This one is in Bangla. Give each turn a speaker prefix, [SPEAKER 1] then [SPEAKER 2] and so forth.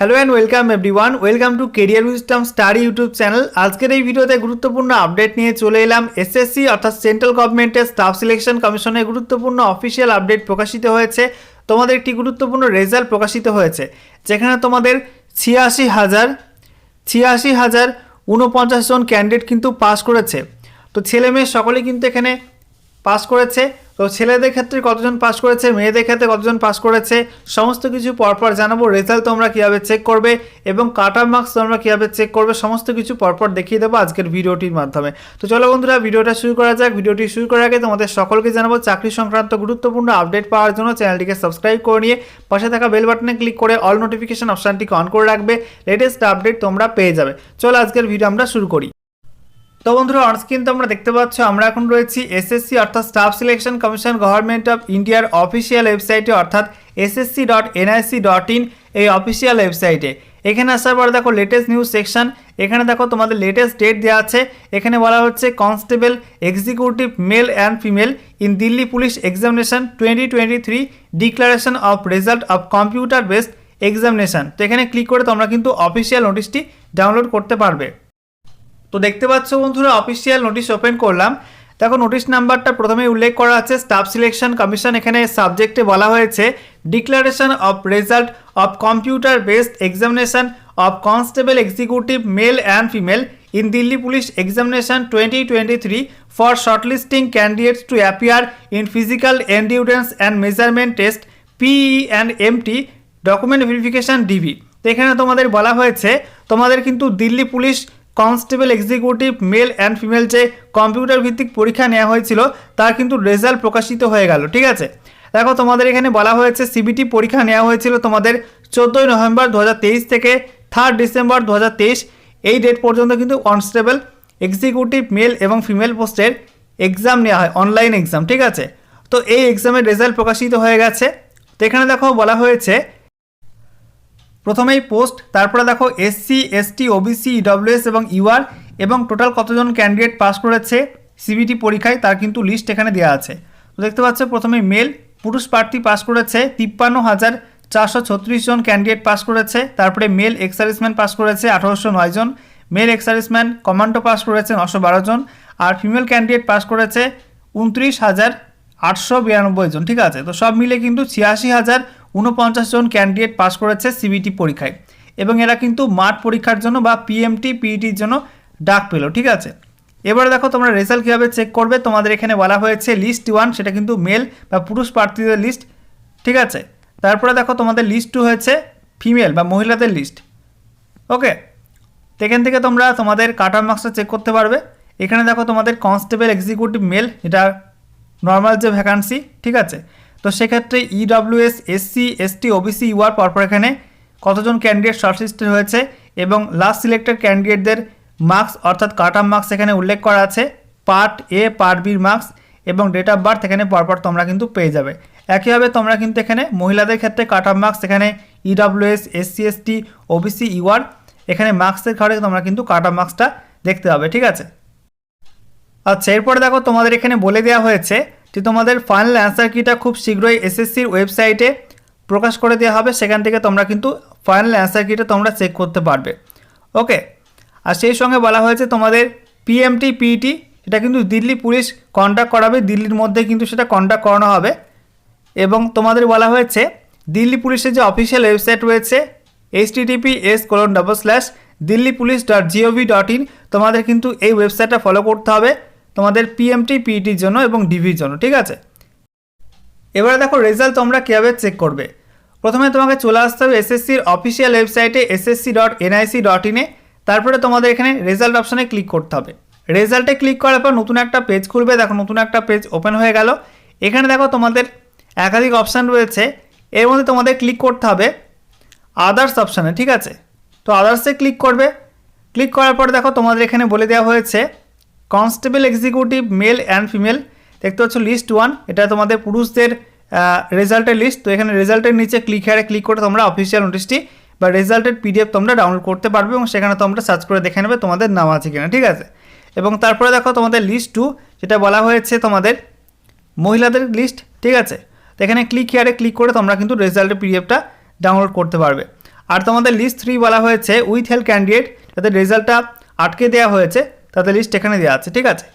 [SPEAKER 1] Hello and welcome everyone welcome to career wisdom study YouTube channel আজকের এই ভিডিওতে গুরুত্বপূর্ণ আপডেট নিয়ে চলে এলাম এসএসসি অর্থাৎ সেন্ট্রাল গভর্নমেন্টের স্টাফ সিলেকশন কমিশনের গুরুত্বপূর্ণ অফিসিয়াল আপডেট প্রকাশিত হয়েছে। তোমাদের একটি গুরুত্বপূর্ণ রেজাল্ট প্রকাশিত হয়েছে। যেখানে তোমাদের ছিয়াশি হাজার ছিয়াশি হাজার উনপঞ্চাশ জন ক্যান্ডিডেট কিন্তু পাস করেছে। তো ছেলে মেয়ে সকলেই কিন্তু এখানে পাস করেছে। তো ছেলেদের ক্ষেত্রে কতজন পাস করেছে, মেয়েদের ক্ষেত্রে কতজন পাস করেছে, সমস্ত কিছু পরপর জানাব। রেজাল্ট তোমরা কীভাবে চেক করবে এবং কাটার মার্কস তোমরা কীভাবে চেক করবে, সমস্ত কিছু পরপর দেখিয়ে দেবো আজকের ভিডিওটির মাধ্যমে। তো চলো বন্ধুরা, ভিডিওটা শুরু করা যাক। ভিডিওটি শুরু করার আগে তোমাদের সকলকে জানাব, চাকরি সংক্রান্ত গুরুত্বপূর্ণ আপডেট পাওয়ার জন্য চ্যানেলটিকে সাবস্ক্রাইব করে নিয়ে পাশে থাকা বেল বাটনে ক্লিক করে অল নোটিফিকেশন অপশানটিকে অন করে রাখবে। লেটেস্ট আপডেট তোমরা পেয়ে যাবে। চলো আজকের ভিডিও আমরা শুরু করি। তো বন্ধুরা অনস্ক্রিন তোমরা দেখতে পাচ্ছ, আমরা এখন রয়েছি এসএসসি অর্থাৎ staff selection commission government of ইন্ডিয়ার অফিসিয়াল ওয়েবসাইটে অর্থাৎ SSC dot NIC dot in এই অফিসিয়াল ওয়েবসাইটে এখানে আসার পর দেখো লেটেস্ট নিউজ সেকশন এখানে দেখো তোমাদের লেটেস্ট ডেট দেওয়া আছে। এখানে বলা হচ্ছে constable executive male and female in Delhi police examination twenty twenty three declaration of result of computer based examination তো এখানে ক্লিক করে তোমরা কিন্তু অফিসিয়াল নোটিশটি ডাউনলোড করতে পারবে। তো দেখতে পাচ্ছ বন্ধুরা অফিসিয়াল নোটিশ ওপেন করলাম। দেখো নোটিশ নাম্বারটা প্রথমে উল্লেখ করা আছে। স্টাফ সিলেকশন কমিশন এখানে সাবজেক্টে বলা হয়েছে declaration of result of computer based examination of constable executive male and female in Delhi police examination twenty twenty three for shortlisting candidates to appear in physical endurance and measurement test PE and MT document verification DV তো এখানে তোমাদের বলা হয়েছে, তোমাদের কিন্তু Delhi police constable executive, male and female যে কম্পিউটার ভিত্তিক পরীক্ষা নেওয়া হয়েছিল, তার কিন্তু রেজাল্ট প্রকাশিত হয়ে গেল, ঠিক আছে? দেখো, তোমাদের এখানে বলা হয়েছে সিবিটি পরীক্ষা নেওয়া হয়েছিল তোমাদের চোদ্দোই নভেম্বর দু হাজার তেইশ থেকে থার্ড ডিসেম্বর দু হাজার তেইশ। এই ডেট পর্যন্ত কিন্তু কনস্টেবল, এক্সিকিউটিভ, মেল এবং ফিমেল পোস্টের এক্সাম নেওয়া হয় অনলাইন এক্সাম ঠিক আছে? তো এই এক্সামের রেজাল্ট প্রকাশিত হয়ে গেছে। তো এখানে দেখো বলা হয়েছে প্রথমেই পোস্ট তারপরে দেখো এসসি এসটি ওবিসি ইডব্লিউএস এবং ইউআর এবং টোটাল কতজন ক্যান্ডিডেট পাস করেছে সিবিটি পরীক্ষায় তার কিন্তু লিস্ট এখানে দেওয়া আছে। তো দেখতে পাচ্ছ প্রথমে মেল পুরুষ প্রার্থী পাস করেছে, তিপ্পান্ন হাজার চারশো ছত্রিশ জন ক্যান্ডিডেট পাস করেছে, তারপরে মেল এক্সারিসম্যান পাস করেছে আঠারোশো নয় জন মেল এক্সারিসম্যান কমান্ডো পাস করেছে নশো বারো জন, আর ফিমেল ক্যান্ডিডেট পাস করেছে উনত্রিশ হাজার আটশো বিরানব্বই জন, ঠিক আছে? তো সব মিলে কিন্তু ছিয়াশি হাজার উনপঞ্চাশ জন ক্যান্ডিডেট পাস করেছে সিবিটি পরীক্ষায়। এবং এরা কিন্তু মাঠ পরীক্ষার জন্য বা পিএমটি পিইটির জন্য ডাক পেল, ঠিক আছে? এবারে দেখো তোমরা রেজাল্ট কীভাবে চেক করবে। তোমাদের এখানে বলা হয়েছে লিস্ট ওয়ান সেটা কিন্তু মেল বা পুরুষ প্রার্থীদের লিস্ট ঠিক আছে? তারপরে দেখো তোমাদের লিস্ট টু হয়েছে ফিমেল বা মহিলাদের লিস্ট ওকে এখান থেকে তোমরা তোমাদের কাটার মার্কসটা চেক করতে পারবে। এখানে দেখো তোমাদের কনস্টেবল এক্সিকিউটিভ মেল এটা নর্মাল যে ভ্যাকান্সি ঠিক আছে? সেক্ষেত্রে EWS SC ST OBC UR পরপর এখানে কতজন ক্যান্ডিডেট শর্টলিস্টেড হয়েছে এবং লাস্ট সিলেক্টেড ক্যান্ডিডেটদের মার্কস অর্থাৎ কাট অফ মার্কস এখানে উল্লেখ করা আছে পার্ট এ পার্ট বির মার্কস এবং ডেট অফ বার্থ এখানে পরপর তোমরা কিন্তু পেয়ে যাবে। একইভাবে তোমরা কিন্তু এখানে মহিলাদের ক্ষেত্রে কাট অফ মার্কস এখানে EWS SC ST OBC UR এখানে মার্কসের ঘরে তোমরা কিন্তু কাট অফ মার্কসটা দেখতে পাবে, ঠিক আছে? আচ্ছা এরপরে দেখো তোমাদের এখানে বলে দেওয়া হয়েছে যে তোমাদের ফাইনাল অ্যান্সার কিটা খুব শীঘ্রই এসএসসির ওয়েবসাইটে প্রকাশ করে দেওয়া হবে। সেখান থেকে তোমরা কিন্তু ফাইনাল অ্যান্সার কিটা তোমরা চেক করতে পারবে। ওকে আর সেই সঙ্গে বলা হয়েছে তোমাদের পিএমটি পিইটি এটা কিন্তু দিল্লি পুলিশ কন্ট্যাক্ট করাবে। দিল্লির মধ্যে কিন্তু সেটা কন্ট্যাক্ট করানো হবে। এবং তোমাদের বলা হয়েছে, দিল্লি পুলিশের যে অফিসিয়াল ওয়েবসাইট রয়েছে H TTP S colon double slash Delhi police dot GOV dot in তোমাদের কিন্তু এই ওয়েবসাইটটা ফলো করতে হবে। তোমাদের পিএমটি পিইটির জন্য এবং ডিভির জন্য, ঠিক আছে? এবারে দেখো রেজাল্ট তোমরা কীভাবে চেক করবে? প্রথমে তোমাকে চলে আসতে হবে এসএসসির অফিসিয়াল ওয়েবসাইটে এসএসসি ডট এনআইসি ডট ইনে তারপরে তোমাদের এখানে রেজাল্ট অপশানে ক্লিক করতে হবে। রেজাল্টে ক্লিক করার পর নতুন একটা পেজ খুলবে। দেখো, নতুন একটা পেজ ওপেন হয়ে গেল। এখানে দেখো, তোমাদের একাধিক অপশান রয়েছে। এর মধ্যে তোমাদের ক্লিক করতে হবে আদার্স অপশানে ঠিক আছে? তো আদার্সে ক্লিক করবে। ক্লিক করার পর দেখো, তোমাদের এখানে বলে দেওয়া হয়েছে constable executive, male and female. দেখতে পাচ্ছ লিস্ট ওয়ান এটা তোমাদের পুরুষদের রেজাল্টের লিস্ট তো এখানে রেজাল্টের নিচে ক্লিক হেয়ারে ক্লিক করে তোমরা অফিসিয়াল নোটিশটি বা রেজাল্টের পিডিএফ তোমরা ডাউনলোড করতে পারবে এবং সেখানে তোমরা সার্চ করে দেখে নেবে তোমাদের নাম আছে কিনা, ঠিক আছে? এবং তারপরে দেখো তোমাদের লিস্ট টু যেটা বলা হয়েছে তোমাদের মহিলাদের লিস্ট ঠিক আছে? তো এখানে ক্লিক হেয়ারে ক্লিক করে তোমরা কিন্তু রেজাল্টের পিডিএফটা ডাউনলোড করতে পারবে। আর তোমাদের লিস্ট থ্রি বলা হয়েছে উইথ হেল্প ক্যান্ডিডেট যাদের রেজাল্টটা আটকে দেওয়া হয়েছে। তাদের লিস্ট এখানে দেওয়া আছে ঠিক আছে?